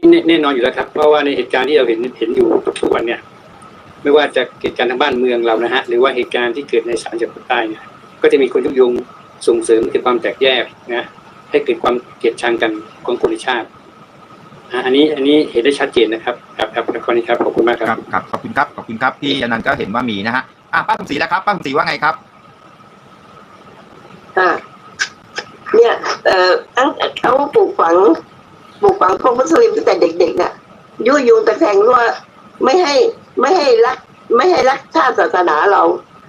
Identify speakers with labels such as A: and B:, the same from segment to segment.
A: แน่แน่นอนอยู่แล้วครับ เพราะว่าในเหตุการณ์ที่เราเห็นเห็นอยู่ทุกวันเนี่ย ไม่ว่าจะเหตุการณ์ทางบ้านเมืองเรานะฮะหรือว่าเหตุการณ์ที่เกิดในสามจังหวัดใต้เนี่ยก็จะมีคนยุยงส่งเสริมเกิดความแตกแยกนะให้เกิดความเกลียดชังกันของคนในชาติอะอันนี้อันนี้เห็นได้ชัดเจนนะครับครับครับขอบคุณครับขอบคุณมากค
B: ค
A: รั
B: รับบครับขอบคุณครับขอบคุณครับพี่อนันต์ก็เห็นว่ามีนะฮะอะป้าสมศรีแล้วครับป้าสมศรีว่าไงครับ
C: ค่ะเนี่ยเอ่อตั้งแต่เขาปลูกฝัง ปลูกฝังพวกมุสลิมตั้งแต่เด็กๆน่ะยุยงตะแคงว่าไม่ให้ไม่ให้รัก ไม่ให้รักชาติศาสนาเรา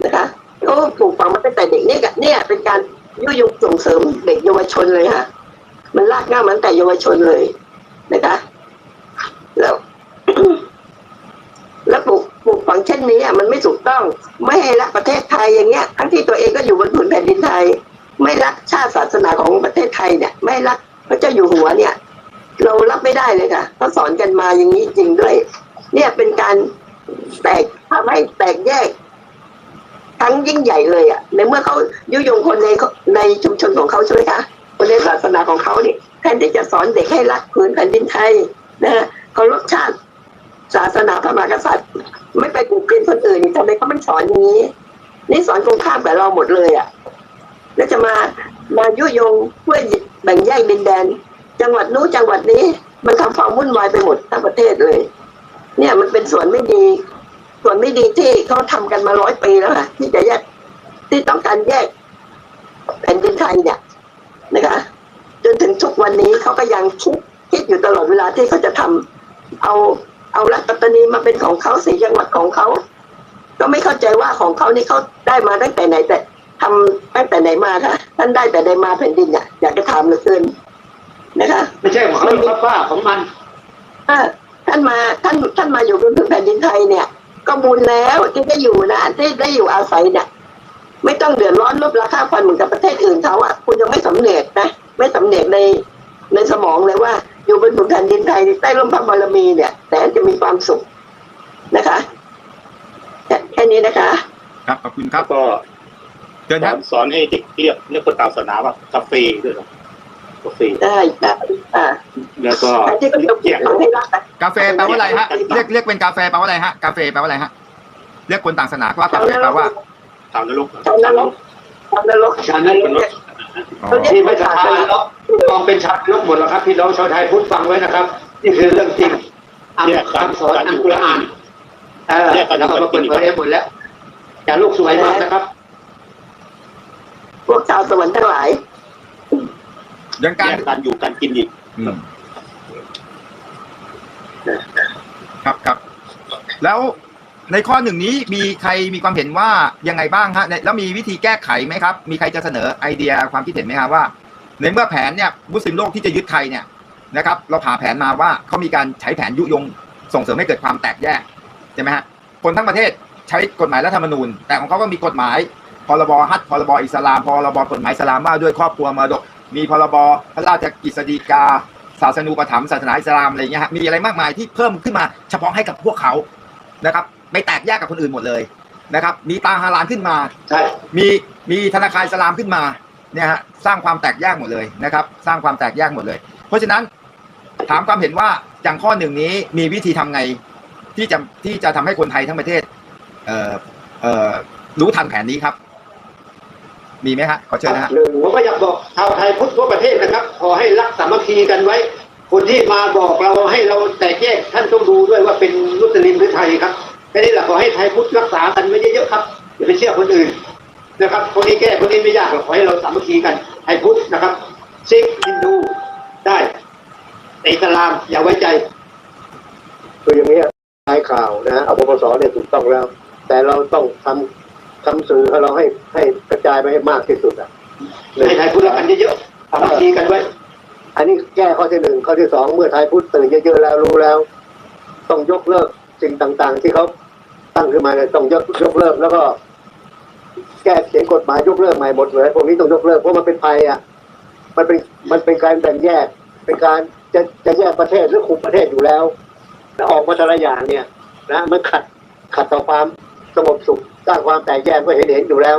C: นะคะเขาปลูกฝังมาตั้งแต่เด็กเนี่ยเนี่ยเป็นการยุยงส่งเสริมเด็กเยาวชนเลยค่ะ มันลากง่ามมันแต่เยาวชนเลยนะคะ แล้ว แล้วปลูกปลูกฝังเช่นนี้อะมันไม่ถูกต้อง ไม่ให้รักประเทศไทยอย่างเงี้ย ทั้งที่ตัวเองก็อยู่บนผืนแผ่นดินไทย ไม่รักชาติศาสนาของประเทศไทยเนี่ย ไม่รักพระเจ้าอยู่หัวเนี่ย รารับไม่ได้เลยค่ะเขาสอนกันมาอย่างนี้จริงด้วย เนี่ยเป็นการแตกทำให้แตกแยกทั้งยิ่งใหญ่เลยอะ ในเมื่อเขายุยงคนในในชุมชนของเขาใช่ไหมคะคนในศาสนาของเขาเนี่ยแทนที่จะสอนเด็กให้รักผืนแผ่นดินไทยนะฮะเคารพชาติศาสนาพระมหากษัตริย์ ไม่ไปกูเกลียนคนอื่นทำไมเขาไม่สอนอย่างนี้ นี่สอนตรงข้ามกับเราหมดเลยอะแล้วจะมามายุยงเพื่อแบ่งแยกดินแดน จังหวัดนู้นจังหวัดนี้ มันทำความวุ่นวายไปหมดทั้งประเทศเลย เนี่ยมันเป็นส่วนไม่ดี ส่วนไม่ดีที่เขาทำกันมาร้อยปีแล้วค่ะที่จะแยกที่ต้องการแยกแผ่นดินไทยเนี่ยนะคะจนถึงทุกวันนี้เขาก็ยังคิดคิดอยู่ตลอดเวลาที่เขาจะทำเอาเอารัฐปัตตานีมาเป็นของเขาสี่จังหวัดของเขาก็ไม่เข้าใจว่าของเขานี่เขาได้มาตั้งแต่ไหนแต่ทำตั้งแต่ไหนมาคะท่านได้แต่ใดมาแผ่นดินเนี่ยอยากจะถามเหลือเกิน นะคะ
D: ไม่ใช่ของเขาครับป้าของมัน
C: ถ้าท่านมาท่านท่านมาอยู่บนผืนแผ่นดินไทยเนี่ย ก็บุญแล้วที่ได้อยู่นะที่ได้อยู่อาศัยเนี่ยไม่ต้องเดือดร้อนลบราคาฟันเหมือนกับประเทศอื่นเขาอะคุณยังไม่สำเร็จนะไม่สำเร็จในในสมองเลยว่า อยู่บนผืนแผ่นดินไทยใต้ร่มพระบารมีเนี่ยแต่จะมีความสุขนะคะแค่แค่นี้นะคะ
B: ครับขอบคุณครับ
D: ก็
B: เชิญ
D: ส
B: ค
D: อ
B: รับ
D: นสอนให้เด็กเรียกเรียกคนตามศาสนาว่ากาแฟด้วยเหรอ กาแฟ
C: ได้ค่ะอ่า
D: แล้วก็
C: แต่ที่ก็จะ
D: เรียก
C: ฝังให้รักนะ
B: กาแฟแปลว่าอะไรฮะเรียกเรียกเป็นกาแฟแปลว่าอะไรฮะกาแฟแปลว่าอะไรฮะเรียกคนต่างศาสนาว่ากาแฟแปลว่า
D: ชาวนรก
C: ชาวนรกชาวนรก
D: ชาวนรก
B: อ๋อ
D: ที่ไม่ศรัทธาแล้วมองเป็นชาวนรกหมดแล้วครับพี่น้องชาวไทยพุทธฟังไว้นะครับ นี่คือเรื่องจริงอ่านคำสอนอันกุรอานเออแล้วก็มาเปิดเผยให้หมดแล้วอย่าลูกสวยมากนะครับ
C: พวกชาวสวรรค์ทั้งหลาย
B: อ ย่าง
D: กา
B: การ
D: รการอยู่การกินอีก
B: อืมครับครับ แล้วในข้อหนึ่งนี้มีใครมีความเห็นว่ายังไงบ้างฮะในแล้วมีวิธีแก้ไขไหมครับ มีใครจะเสนอไอเดียความคิดเห็นไหมครับว่าในเมื่อแผนเนี่ยมุสลิมโลกที่จะยึดไทยเนี่ยนะครับ เราผ่าแผนมาว่าเขามีการใช้แผนยุยงส่งเสริมให้เกิดความแตกแยกใช่ไหมฮะคนทั้งประเทศใช้กฎหมายรัฐธรรมนูญ แต่ของเขาก็มีกฎหมายพรบฮัทพรบอิสลามพรบกฎหมายอิสลามว่าด้วยครอบครัวมรดก มีพรบพระราชกฤษฎีกา ศาสนูปถัมภ์ศาสนาอิสลามอะไรอย่างเงี้ยฮะมีอะไรมากมายที่เพิ่มขึ้นมาเฉพาะให้กับพวกเขานะครับ ไม่แตกแยกกับคนอื่นหมดเลยนะครับ มีตาฮาลานขึ้นมา
D: ใช่
B: มีมีธนาคารอิสลามขึ้นมาเนี่ยฮะสร้างความแตกแยกหมดเลยนะครับ สร้างความแตกแยกหมดเลย เพราะฉะนั้นถามความเห็นว่าอย่างข้อหนึ่งนี้มีวิธีทำไงที่จะที่จะทำให้คนไทยทั้งประเทศเอ่อเอ่อรู้ทันแผนนี้ครับ มีไหมฮะขอเชิญนะฮะ
D: หนึ่งผมก็อยากบอกชาวไทยพุทธทั่วประเทศนะครับ ขอให้รักสามัคคีกันไว้ คนที่มาบอกเราให้เราแตกแยกท่านต้องดูด้วยว่าเป็นมุสลิมหรือไทยครับแค่นี้แหละขอให้ไทยพุทธรักษากันไว้เยอะๆครับอย่าไปเชื่อคนอื่นนะครับ คนนี้แก้คนนี้ไม่ยากหรอกขอให้เราสามัคคีกันไทยพุทธนะครับซิกฮินดูได้แต่อิสลามอย่าไว้ใจ
E: คืออย่างนี้ท้ายข่าวนะเอาปปสเนี่ยถูกต้องแล้ว แต่เราต้องทำ ทำสื่อให้เราให้ให้กระจายไปให้มากที่สุดอะ
D: ให้ไทยพุทธรักกันเยอะๆสามัคคีกันไว้
E: อันนี้แก้ข้อที่หนึ่งข้อที่สองเมื่อไทยพุทธตื่นเยอะๆแล้วรู้แล้ว ต้องยกเลิกสิ่งต่าง ๆ ที่เขาตั้งขึ้นมาเนี่ยต้องยกยกเลิกแล้วก็ แก้เขียนกฎหมายยกเลิกใหม่หมดเลยพวกนี้ต้องยกเลิกเพราะมันเป็นภัยอะ มันเป็นมันเป็นการแบ่งแยก เป็นการจะจะแยกประเทศหรือคุมประเทศอยู่แล้วแล้วออกมาแต่ละอย่างเนี่ย นะมันขัดขัดต่อความสงบสุข สร้างความแตกแยกก็เห็นเห็นอยู่แล้ว